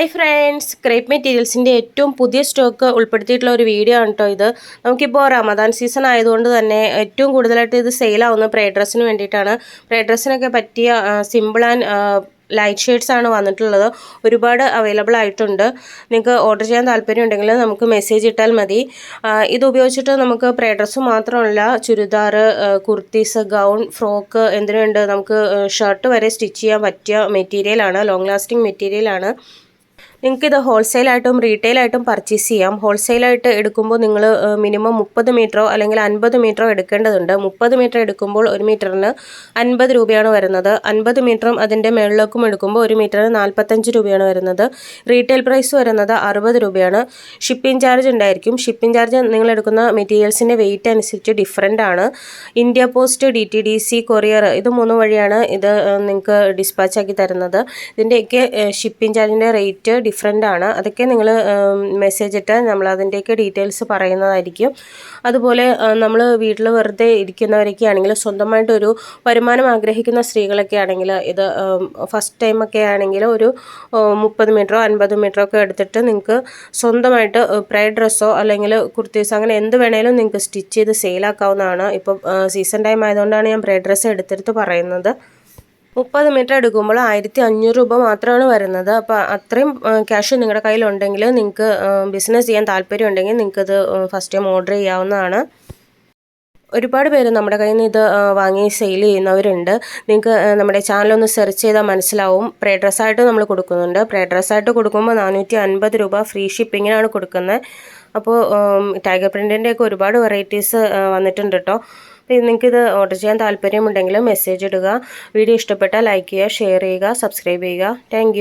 Hi friends crepe മെറ്റീരിയൽസിന്റെ ഏറ്റവും പുതിയ stock ഉൾപ്പെടുത്തിയിട്ടുള്ള ഒരു വീഡിയോ ആണ് കേട്ടോ ഇത്. നമുക്കിപ്പോൾ റമദാൻ സീസൺ ആയതുകൊണ്ട് തന്നെ ഏറ്റവും കൂടുതലായിട്ട് ഇത് സെയിലാവുന്നത് പ്രേ ഡ്രസ്സിന് വേണ്ടിയിട്ടാണ്. പ്രേ ഡ്രസ്സിനൊക്കെ പറ്റിയ സിമ്പിൾ ആൻഡ് ലൈറ്റ് ഷെയ്ഡ്സ് ആണ് വന്നിട്ടുള്ളത്. ഒരുപാട് അവൈലബിൾ ആയിട്ടുണ്ട്. നിങ്ങൾക്ക് ഓർഡർ ചെയ്യാൻ താല്പര്യം ഉണ്ടെങ്കിൽ നമുക്ക് മെസ്സേജ് ഇട്ടാൽ മതി. ഇത് ഉപയോഗിച്ചിട്ട് നമുക്ക് പ്രേ ഡ്രസ്സ് മാത്രമല്ല ചുരിദാർ കുർത്തീസ് ഗൗൺ ഫ്രോക്ക് എന്തിനുണ്ട് നമുക്ക് ഷർട്ട് വരെ സ്റ്റിച്ച് ചെയ്യാൻ പറ്റിയ മെറ്റീരിയലാണ് ലോങ് ലാസ്റ്റിംഗ് മെറ്റീരിയലാണ് നിങ്ങൾക്കിത് ഹോൾസെയിലായിട്ടും റീറ്റെയിലായിട്ടും പർച്ചേസ് ചെയ്യാം. ഹോൾസെയിലായിട്ട് എടുക്കുമ്പോൾ നിങ്ങൾ മിനിമം മുപ്പത് മീറ്ററോ അല്ലെങ്കിൽ അൻപത് മീറ്ററോ എടുക്കേണ്ടതുണ്ട്. മുപ്പത് മീറ്റർ എടുക്കുമ്പോൾ ഒരു മീറ്ററിന് അൻപത് രൂപയാണ് വരുന്നത്. അൻപത് മീറ്ററും അതിന്റെ മുകളിലേക്കും എടുക്കുമ്പോൾ ഒരു മീറ്ററിന് നാൽപ്പത്തഞ്ച് രൂപയാണ് വരുന്നത്. റീറ്റെയിൽ പ്രൈസ് വരുന്നത് അറുപത് രൂപയാണ്. ഷിപ്പിംഗ് ചാർജ് ഉണ്ടായിരിക്കും. ഷിപ്പിംഗ് ചാർജ് നിങ്ങൾ എടുക്കുന്ന മെറ്റീരിയൽസിന്റെ വെയിറ്റ് അനുസരിച്ച് ഡിഫറെന്റ് ആണ്. India Post D T D C courier ഇത് മൂന്ന് വഴിയാണ് ഇത് നിങ്ങൾക്ക് ഡിസ്പാച്ച് ആക്കി തരുന്നത്. ഇതിന്റെയൊക്കെ ഷിപ്പിംഗ് ചാർജിന്റെ റേറ്റ് ഡിഫറെന്റ് ആണ്. അതൊക്കെ നിങ്ങൾ മെസ്സേജ് ഇട്ട് നമ്മൾ അതിന്റെയൊക്കെ ഡീറ്റെയിൽസ് പറയുന്നതായിരിക്കും. അതുപോലെ നമ്മൾ വീട്ടിൽ വെറുതെ ഇരിക്കുന്നവരൊക്കെ ആണെങ്കിൽ സ്വന്തമായിട്ടൊരു വരുമാനം ആഗ്രഹിക്കുന്ന സ്ത്രീകളൊക്കെ ആണെങ്കിൽ ഇത് ഫസ്റ്റ് ടൈമൊക്കെ ആണെങ്കിൽ ഒരു മുപ്പത് മീറ്ററോ അൻപത് മീറ്ററോ ഒക്കെ എടുത്തിട്ട് നിങ്ങൾക്ക് സ്വന്തമായിട്ട് പ്രൈഡ് ഡ്രസ്സോ അല്ലെങ്കിൽ കുർത്തീസ് അങ്ങനെ എന്ത് വേണേലും നിങ്ങൾക്ക് സ്റ്റിച്ച് ചെയ്ത് സെയിലാക്കാവുന്നതാണ് ഇപ്പം സീസൺ ടൈം ആയതുകൊണ്ടാണ് ഞാൻ പ്രൈഡ് ഡ്രസ്സ് എടുത്തെടുത്ത് പറയുന്നത്. മുപ്പത് മീറ്റർ എടുക്കുമ്പോൾ ആയിരത്തി അഞ്ഞൂറ് രൂപ മാത്രമാണ് വരുന്നത്. അപ്പോൾ അത്രയും ക്യാഷ് നിങ്ങളുടെ കയ്യിലുണ്ടെങ്കിൽ നിങ്ങൾക്ക് ബിസിനസ് ചെയ്യാൻ താല്പര്യം ഉണ്ടെങ്കിൽ നിങ്ങൾക്കത് ഫസ്റ്റ് ടൈം ഓർഡർ ചെയ്യാവുന്നതാണ്. ഒരുപാട് പേര് നമ്മുടെ കയ്യിൽ നിന്ന് ഇത് വാങ്ങി സെയിൽ ചെയ്യുന്നവരുണ്ട്. നിങ്ങൾക്ക് നമ്മുടെ ചാനലൊന്ന് സെർച്ച് ചെയ്താൽ മനസ്സിലാവും. പ്രേ ഡ്രസ്സായിട്ട് നമ്മൾ കൊടുക്കുന്നുണ്ട്. പ്രേ ഡ്രസ്സായിട്ട് കൊടുക്കുമ്പോൾ നാനൂറ്റി അൻപത് രൂപ ഫ്രീ ഷിപ്പിങ്ങിനാണ് കൊടുക്കുന്നത്. അപ്പോൾ ടൈഗർ പ്രിന്റിന്റെയൊക്കെ ഒരുപാട് വെറൈറ്റീസ് വന്നിട്ടുണ്ട് കേട്ടോ നിങ്ങൾക്കിത് ഓർഡർ ചെയ്യാൻ താല്പര്യമുണ്ടെങ്കിൽ മെസ്സേജ് ഇടുക. വീഡിയോ ഇഷ്ടപ്പെട്ടാൽ ലൈക്ക് ചെയ്യുക ഷെയർ ചെയ്യുക സബ്സ്ക്രൈബ് ചെയ്യുക. താങ്ക്